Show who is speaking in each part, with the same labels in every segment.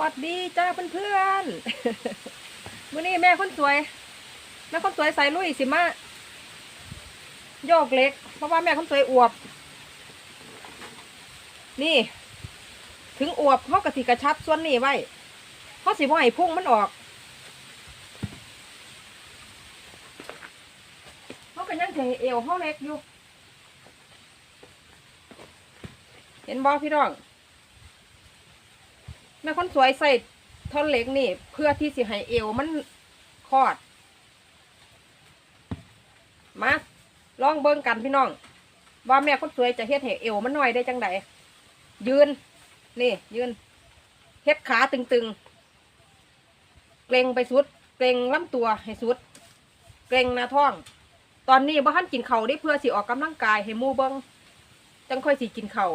Speaker 1: วัสดีจ้าเพื่อนๆมื่อนี้แม่คนสวยแม่คนสวยใส่ลุยสิมาโยกเล็ก เพราะว่าแม่คนสวยอวบ นี่ ถึงอวบเขากระสิกระชับส่วนนี้ไว้เขาสิบ่ให้พุ่งมันออกเขาก็ยังเทเอวเขาเล็กอยู่ เห็นบอพี่น้อง แม่คนสวยใส่ท่อนเล็กนี่ เพื่อที่สิให้เอวมันคลอด มาลองเบิ่งกันพี่น้อง ว่าแม่คนสวยจะเฮ็ดให้เอวมันน้อยได้จังไดยืน นี่ ยืนเฮ็ดขาตึงๆ เกรงไปสุด เกรงลำตัวให้สุด เกรงหน้าท้อง ตอนนี้บ่ทันกินเข่าได้เพื่อสิออกกำลังกายให้มู่เบิ่งจังค่อยสิกินเข่า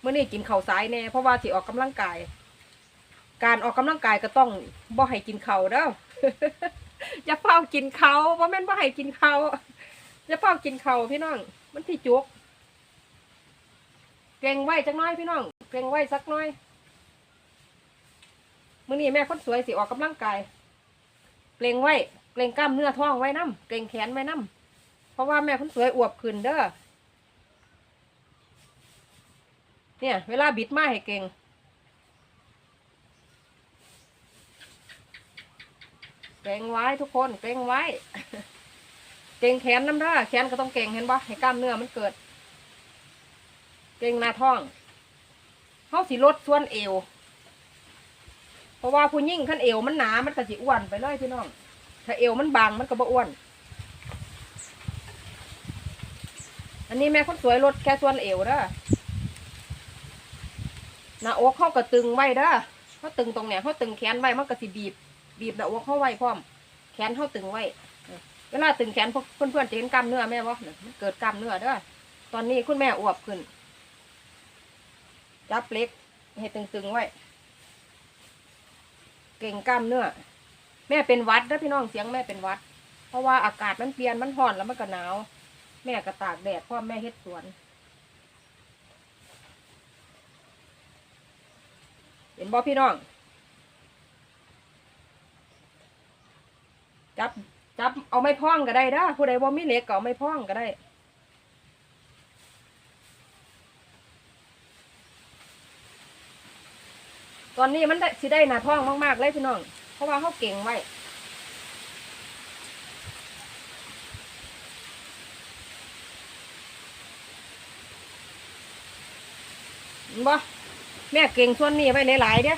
Speaker 1: เมื่อนี้กินเข่าวสายแน่เพราะว่าสิออกกำลังกาย การออกกำลังกายก็ต้องบ่ให้กินเขาเด้ออย่าเฝ้ากินเขาเพราะแม่นบ่ให้กินเขาอย่าเฝ้ากินเขาพี่น้อง มันที่จุกเกรงไว้จักน้อยพี่น้องเกรงไว้สักน้อยมื้อนี้แม่คนสวยสิออกกำลังกายเกรงไว้เกรงกล้ามเนื้อท้องไว้น้ำเกรงแขนไว้น้ำเพราะว่าแม่คนสวยอวบขึ้นเด้อเนี่ย เวลาบิดมาให้เก่ง กรงไว้ทุกคนเกรงไว้ เกรงแขนน้ำด้าแขนก็ต้องเกรงเห็นปะให้กล้ามเนื้อมันเกิด เกรงหน้าท้องเขาสิลดส่วนเอว เพราะว่าผู้ยิ่งขั้นเอวมันหนา มันก็สิอ้วนไปเลยพี่น้อง ถ้าเอวมันบางมันก็บ่อ้วน อันนี้แม่คนสวยลดแค่ส่วนเอวเด้อหน้าอกเขาก็ตึงไว้เด้อเขาตึงตรงเนี้ยเขาตึงแขนไว้มันก็สิบีบ บีบหน้าอกเข้าไว้พร้อม แขนเข้าตึงไว้เวลาตึงแขนพวกเพื่อนๆจะเห็นกล้ามเนื้อแม่บ่เนี่ยมันเกิดกล้ามเนื้อเด้อตอนนี้คุณแม่อวบขึ้นจับเล็กให้ตึงๆไว้ เก่งกล้ามเนื้อ แม่เป็นวัดเด้อพี่น้องเสียงแม่เป็นวัด เพราะว่าอากาศมันเปลี่ยนมันร้อนแล้วมันก็หนาว แม่ก็ตากแดดพราะแม่เฮ็ดสวน เห็นบ่พี่น้อง จับ จับเอาไม้พ่องก็ได้ด้อผู้ใดบ่ามีเหล็กก็เอาไม้พ่องก็ได้ตอนนี้มันได้สิได้หนาท้องมากๆเลยพี่น้อง เพราะว่าเขาเก่งไว้ บ่ แม่เก่งส่วนนี้ไว้หลายๆเด้อ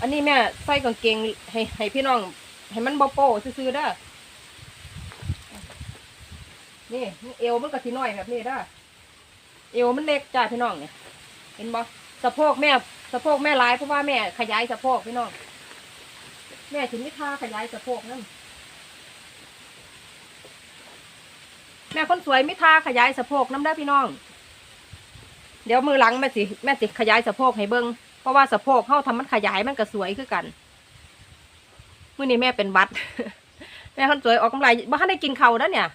Speaker 1: อันนี้แม่ใส่กางเกงให้ให้พี่น้อง ให้มันบ่โป้ซื่อๆเด้อนี่เอวมันก็สิน้อยแบบนี้เด้อเอวมันเล็กจ้าพี่น้องเนี่ยเห็นบ่สะโพกแม่สะโพกแม่หลายเพราะว่าแม่ขยายสะโพกพี่น้องแม่ถึงไม่ท่าขยายสะโพกนั่นแม่คนสวยไม่ท่าขยายสะโพกน้ำได้พี่น้อง เดี๋ยวมือหลังแม่สิแม่สิขยายสะโพกให้เบิ้งเพราะว่าสะโพกเข้าทำมันขยายมันก็สวยคือกัน มื่อนี้แม่เป็นวัดแม่คนสวยออกกำลังบ้านได้กินเขาแล้วเนี่ย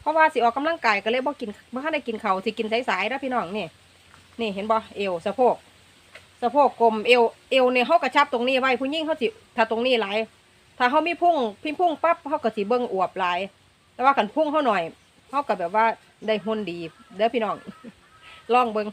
Speaker 1: เพราะว่าสิออกกำลังกายก็เลยบ่กินบ้านได้กินเขาสิกินสายๆแล้วพี่น้องนี่นี่เห็นบ่เอวสะโพกสะโพกกลมเอวเอวเนี่ยเขากระชับตรงนี้ไว้ผู้หญิงเขาสิถ้าตรงนี้หลายถ้าเขามีพุ่งพิมพุ่งปั๊บเขาก็สิเบิ้งอวบหลายแต่ว่ากันพุ่งเขาหน่อยเขาก็แบบว่าได้หุ่นดีเด้อพี่น้องลองเบิ้ง